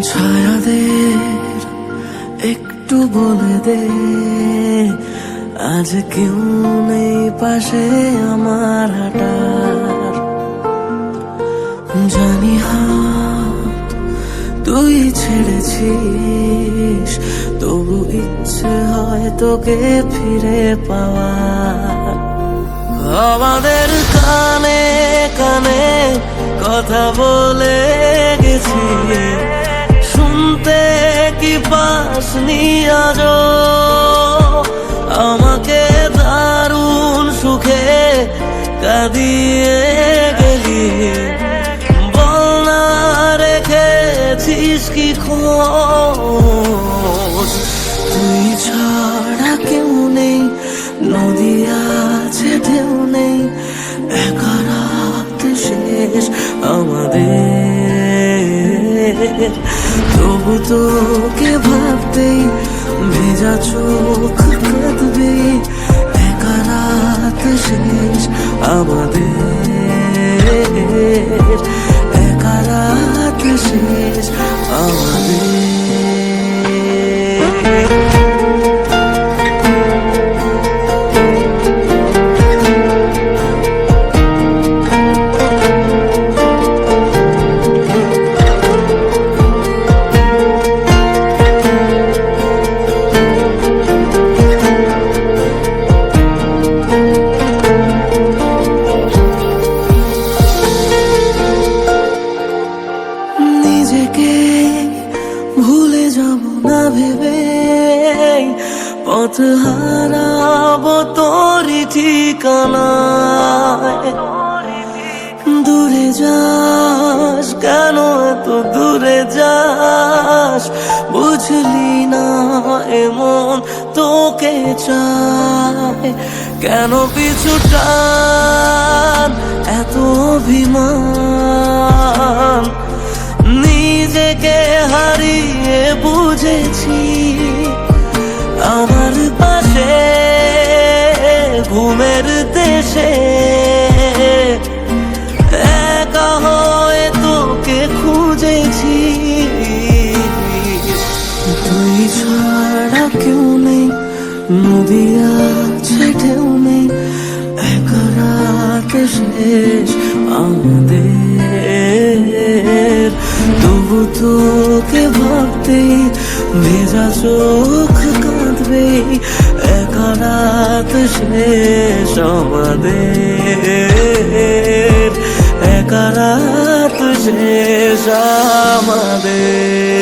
ছায়াদের একটু বলে দে। আজ কেউ নেই পাশে আমার হাটার। জানি হাত তুই ছেড়েছিস, তবু ইচ্ছে হয় তোকে ফিরে পাওয়া আমাদের কানে কানে কথা বলে গেছি। পাসনি আজ আমাকে দারুণ সুখে কাঁদিয়ে গেলি। বল না রেখেছিস কি খোঁজ? তুই ছাড়া কেউ নেই, নদী আছে ঢেউ নেই, একা রাত শেষ, আমাদের তবু তোকে ভাবতেই ভেজা চোখ কাঁদবে। একা রাত শেষ আমাদের। একা রাত শেষ আমাদের। নিজেকে ভুলে যাব না ভেবে। পথ হারাবো তোরই ঠিকানায়। দূরে যাস, কেন এত দূরে যাস? বুঝলি না এমন তোকে চায়। কেন পিছুটান এত অভিমান বুঝেছি আমার পাশে ঘুমের দেশে। একা হয়ে তোকে খুঁজেছি। তুই ছাড়া কেউ নেই নদী আছে নেই। একা রাত আমাদের। তবু তোকে ভাবতেই ভেজা চোখ কাঁদবে একা রাত শেষ আমাদের। শেষ আমাদের।